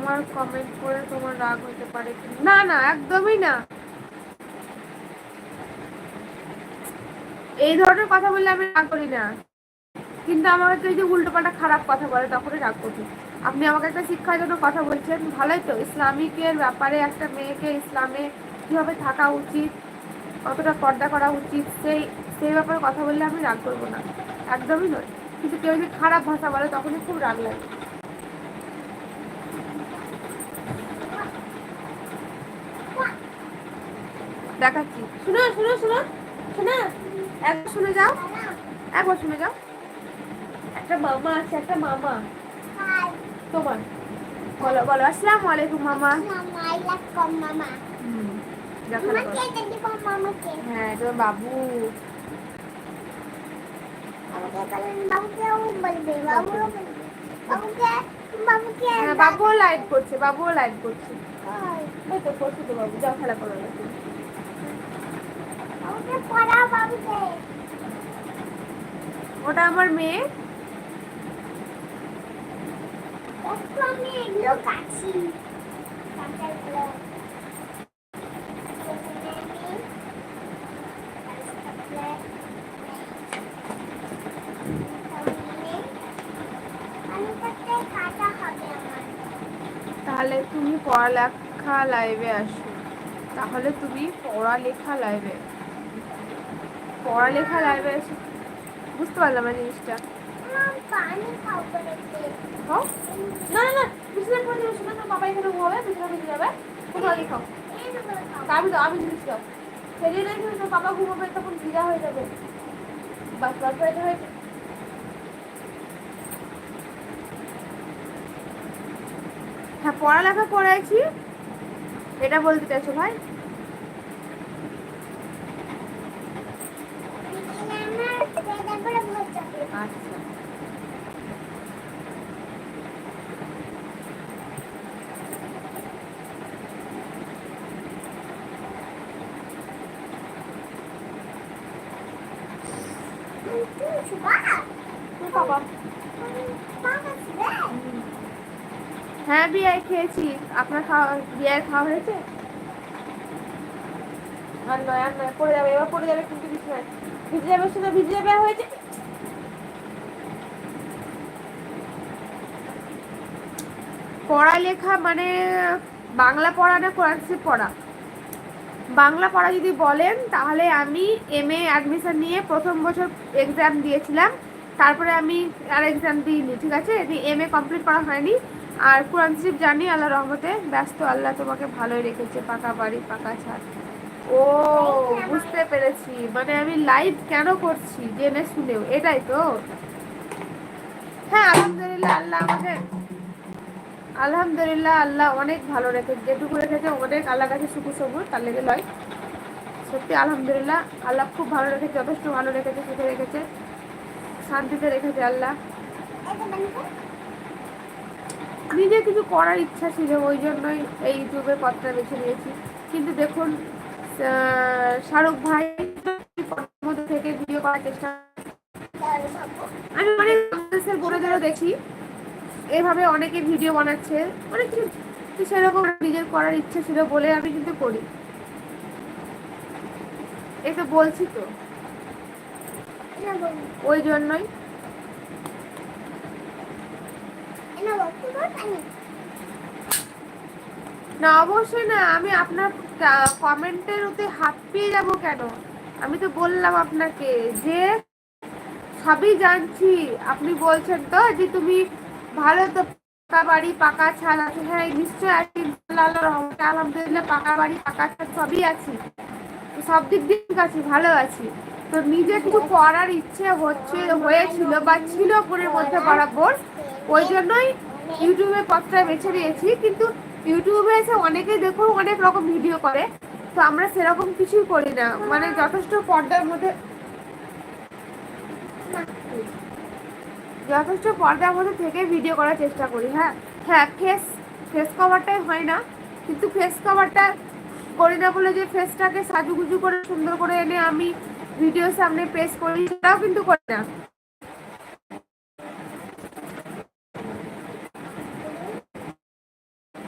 আমার কমেন্ট করে তোমার রাগ হতে পারে না না, একদমই না। এই ধরনের কথা বললে আমি রাগ করি না। কিন্তু আমাকে কেউ যদি উল্টো পাল্টা খারাপ কথা বলে, তখনই রাগ করি। আপনি আমাকে একটা শিক্ষার জন্য কথা বলছেন, ভালোই তো। ইসলামিকের ব্যাপারে একটা মেয়েকে ইসলামে কীভাবে থাকা উচিত, কতটা পর্দা করা উচিত, সেই সেই ব্যাপারে কথা বললে আমি রাগ করব না। একদমই নয়। কিন্তু কেউ যদি খারাপ ভাষা বলে, তখনই খুব রাগ লাগে। দেখাচ্ছি। শুনো শুনো শুনো, শোনো। একবার শুনে যাও। একবার শুনে যাও। একটা মামা আছে, একটা মামা। তোমার। বলো বলো। আলাইকুম, মামা। হ্যাঁ বাবু। হ্যাঁ লাইট করছে, বাবুও লাইট করছে। তো করছে তো বাবু। যাও খেলা করো। ওটা আমার মেয়ে? তাহলে তুমি পড়ালেখা লাইভে আসো। তাহলে তুমি পড়ালেখা লাইভে পড়ালেখা লাইভে আসো বুঝতে পারলাম না জিনিসটা। খাও না না না বিছানা করে দিও শোনো না বাবা এখানে ঘুমাবে বিছানা করে যাবে। তুমি আগে খাও। আমি তো আমি জিনিস দাও ফেরিয়ে রেখে তো বাবা ঘুমাবে তখন হয়ে যাবে। বাস বাস এটা হয়ে হ্যাঁ পড়ালেখা পড়াইছি এটা বলতে চাইছো ভাই? হ্যাঁ বিয়ায় খেয়েছি। আপনার খাওয়া বিয়ায় খাওয়া হয়েছে? আর নয় আর নয়, পড়ে যাবে, এবার পড়ে যাবে কিন্তু কিছু নয়। ভিজে যাবে, শুধু ভিজে যাবে হয়েছে পড়ালেখা মানে বাংলা পড়া না কোরআনসি পড়া? বাংলা পড়া যদি বলেন, তাহলে আমি এম এ অ্যাডমিশন নিয়ে প্রথম বছর এক্সাম দিয়েছিলাম। তারপরে আমি আর এক্সাম দিইনি, ঠিক আছে? এম এ কমপ্লিট করা হয়নি। আর কোরআন শরীফ জানি আল্লাহ রহমতে। ব্যস্ত আল্লাহ তোমাকে ভালোই রেখেছে, পাকা বাড়ি, পাকা ছাদ। ও, বুঝতে পেরেছি। মানে আমি লাইভ কেন করছি? জেনে শুনেও। এটাই তো। হ্যাঁ আলহামদুলিল্লাহ, আল্লাহ আমাকে আলহামদুলিল্লাহ, আল্লাহ অনেক ভালো রেখেছে। যেটুকু রেখেছে, অনেক আল্লাহ কাছে সুখু সবুর তার লেগে লয়। সত্যি, আলহামদুলিল্লাহ, আল্লাহ খুব ভালো রেখেছে, যথেষ্ট ভালো রেখেছে, সুখে রেখেছে, শান্তিতে রেখেছে আল্লাহ। নিজে কিছু করার ইচ্ছা ছিল, ওই জন্যই এই ইউটিউবের পথটা বেছে নিয়েছি। কিন্তু দেখুন শাহরুখ ভাই থেকে ভিডিও করার চেষ্টা আমি অনেক বোনেদেরও দেখি। এভাবে অনেকে ভিডিও বানাচ্ছে, অনেক কিছু। সেরকম নিজের করার ইচ্ছা ছিল বলে আমি কিন্তু করি। এই তো বলছি তো। ওই জন্যই। না, অবশ্যই না, আমি আপনার কমেন্টের ওতে হাত পেয়ে যাব কেন? আমি তো বললাম আপনাকে যে সবই জানছি। আপনি বলছেন তো যে তুমি ভালো তো পাকা বাড়ি, পাকা ছাদ আছে। হ্যাঁ নিশ্চয়ই আছে আলহামদুলিল্লাহ পাকা বাড়ি, পাকা ছাদ সবই আছে। সব দিক দিয়ে ঠিক আছি, ভালো আছি। তো নিজে কিছু করার ইচ্ছে হচ্ছে, হয়েছিল বা ছিল মনের মধ্যে বরাবর। ওই জন্যই ইউটিউবে পথটা বেছে নিয়েছি। কিন্তু ইউটিউবে এসে অনেকে দেখুন অনেক রকম ভিডিও করে। তো আমরা সেরকম কিছুই করি না। মানে যথেষ্ট পর্দার মধ্যে যথেষ্ট পর্দার মধ্যে থেকে ভিডিও করার চেষ্টা করি হ্যাঁ? হ্যাঁ ফেস ফেস কভারটাই হয় না, কিন্তু ফেস কভারটা করি না বলে যে ফেসটাকে সাজুগুজু করে সুন্দর করে এনে আমি ভিডিওর সামনে পেশ করি, সেটাও কিন্তু করি না।